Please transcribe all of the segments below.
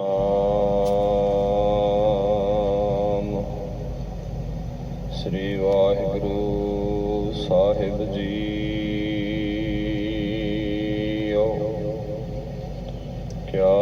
ਨਾਮ। ਸ੍ਰੀ ਵਾਹਿਗੁਰੂ ਸਾਹਿਬ ਜੀਓ ਕਿਆ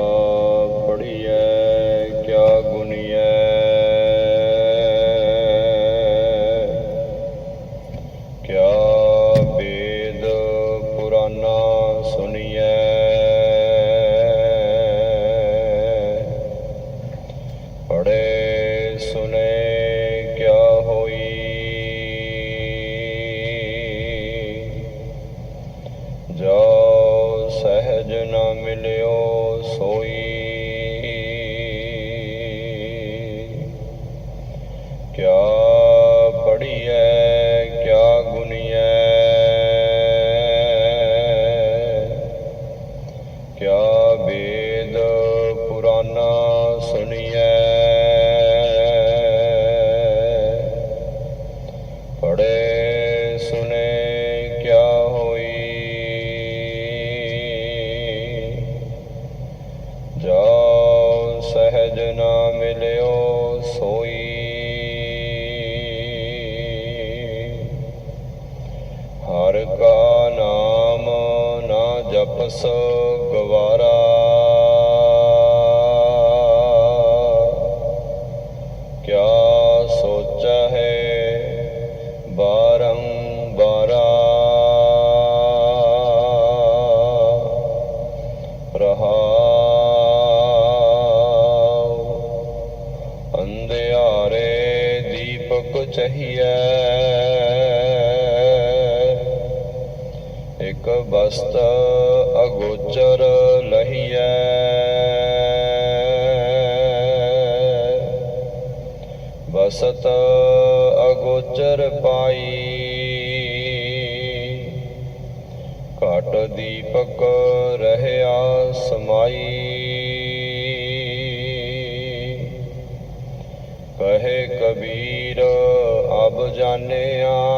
ਸਹਿਜ ਮਿਲਿਓ ਸੋਈ ਜਪਸ ਗਵਾਰਾ। ਕਿਆ ਸੋਚਾ ਹੈ ਬਾਰੰਬਾਰਾ ਰਹਾਉ ਅੰਧਿਆਰੇ ਦੀਪਕ ਚਹੀਐ। ਇਕ ਬਸਤ ਅਗੋਚਰ ਲਹੀਐ ਬਸਤ ਅਗੋਚਰ ਪਾਈ ਘਟ ਦੀਪਕ ਰਹਿਆ ਸਮਾਈ ਕਹੇ ਕਬੀਰ ਅਬ ਜਾਣਿਆ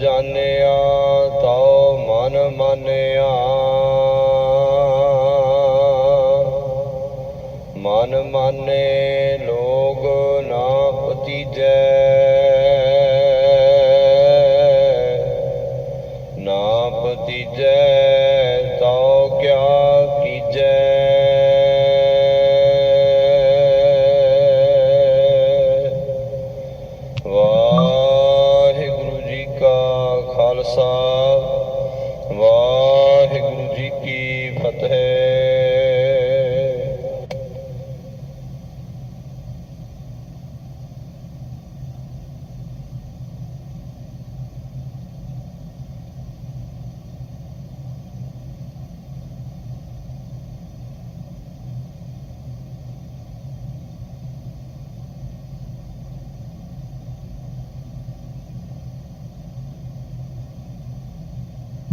ਜਾਣਿਆ ਤਉ ਮਨ ਮਾਨਿਆ। ਮਨ ਮਾਨੇ ਲੋਗ ਨਾ ਪਤੀਜੈ ਨਾ ਪਤੀਜੈ ਤਉ ਕਿਆ ਕੀਜੈ। ਖਾਲਸਾ ਵਾਹਿਗੁਰੂ ਜੀ ਕੀ ਫਤਿਹ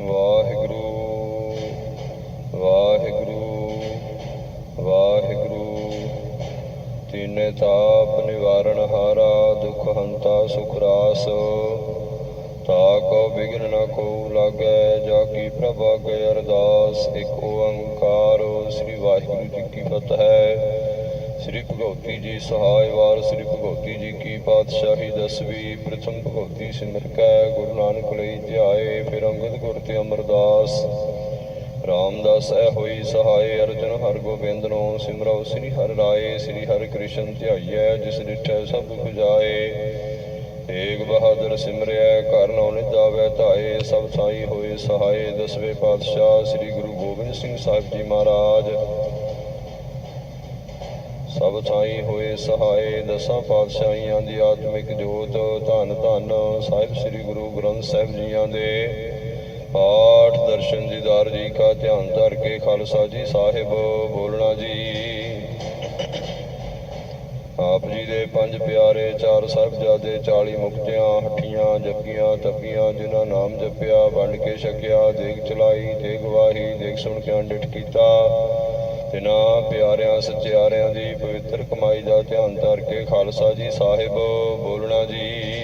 ਵਾਹਿਗੁਰੂ ਵਾਹਿਗੁਰੂ ਵਾਹਿਗੁਰੂ ਤੀਨੇ ਤਾਪ ਹੰਤਾ ਸੁਖ ਰਾਸ ਤਾਕ ਕੋ ਬਿਗਨ ਨ ਕੋ ਲਾਗੈ, ਜਾ ਕੀ ਪ੍ਰਭ ਆਗੇ ਅਰਦਾਸ। ਇੱਕ ਓੰਕਾਰ, ਸ੍ਰੀ ਵਾਹਿਗੁਰੂ ਜੀ ਕੀ ਫਤਿਹ। ਸ੍ਰੀ ਭਗਵਤੀ ਜੀ ਸਹਾਇ ਵਾਰ, ਸ੍ਰੀ ਭਗਵਤੀ ਜੀ ਕੀ ਪਾਤਸ਼ਾਹੀ ਦਸਵੀਂ। ਪ੍ਰਥਮ ਭਗਵਤੀ ਸਿਮਰ ਕੈ, ਗੁਰੂ ਨਾਨਕ ਲਈ ਧਿਆਏ, ਫਿਰ ਅੰਗਦ ਗੁਰ ਤੇ ਅਮਰਦਾਸ। ਰਾਮਦਾਸ ਐ ਹੋਈ ਸਹਾਇ ਅਰਜਨ ਹਰ ਗੋਬਿੰਦ ਨੂੰ ਸਿਮਰਉ ਸ੍ਰੀ ਹਰਿ ਰਾਏ, ਸ੍ਰੀ ਹਰਿ ਕ੍ਰਿਸ਼ਨ ਧਿਆਈਐ, ਜਿਸ ਡਿਠੈ ਸਭ ਦੁਖ ਏਕ ਬਹਾਦਰ ਸਿਮਰਿਆ ਘਰ ਨਉ ਧਾਏ, ਸਭ ਸਾਈ ਹੋਏ ਸਹਾਇ ਦਸਵੇਂ ਪਾਤਸ਼ਾਹ ਸ੍ਰੀ ਗੁਰੂ ਗੋਬਿੰਦ ਸਿੰਘ ਸਾਹਿਬ ਜੀ ਮਹਾਰਾਜ। ਸਭ ਥਾਈ ਹੋਏ ਸਹਾਏ, ਦਸਾਂ ਪਾਤਸ਼ਾਹੀਆਂ ਦੀ ਆਤਮਿਕ ਜੋਤ, ਧੰਨ ਧੰਨ ਸਾਹਿਬ ਸ੍ਰੀ ਗੁਰੂ ਗ੍ਰੰਥ ਸਾਹਿਬ ਜੀਆਂ ਦੇ। ਆ ਦਰਸ਼ਨ ਦੀਦਾਰ ਜੀ ਕਾ ਧਿਆਨ ਧਰ ਕੇ ਖਾਲਸਾ ਜੀ ਸਾਹਿਬ ਬੋਲਣਾ ਜੀ। ਆਪ ਜੀ ਦੇ ਪੰਜ ਪਿਆਰੇ, ਚਾਰ ਸਾਹਿਬਜ਼ਾਦੇ 40 ਮੁਕਤਿਆਂ, ਹੱਠੀਆਂ ਜੱਪੀਆਂ ਤਪੀਆਂ, ਜਿਨ੍ਹਾਂ ਨਾਮ ਜਪਿਆ, ਵੰਡ ਕੇ ਛਕਿਆ, ਦੇਗ ਚਲਾਈ ਤੇ ਵਾਹੀ ਦੇਖ ਸੁਣ ਕੇ ਅੰਡਿਠ ਕੀਤਾ। ਤਿਨਾਂ ਪਿਆਰਿਆਂ ਸਚਿਆਰਿਆਂ ਦੀ ਪਵਿੱਤਰ ਕਮਾਈ ਦਾ ਧਿਆਨ ਧਰ ਕੇ ਖਾਲਸਾ ਜੀ ਸਾਹਿਬ ਬੋਲਣਾ ਜੀ।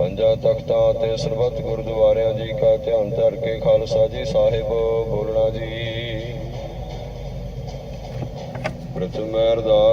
ਪੰਜਾਂ ਤਖਤਾਂ ਤੇ ਸਰਬੱਤ ਗੁਰਦੁਆਰਿਆਂ ਜੀ ਕਾ ਧਿਆਨ ਧਰ ਕੇ ਖਾਲਸਾ ਜੀ ਸਾਹਿਬ ਬੋਲਣਾ ਜੀ। ਪ੍ਰਥਮ ਅਰਦਾਸ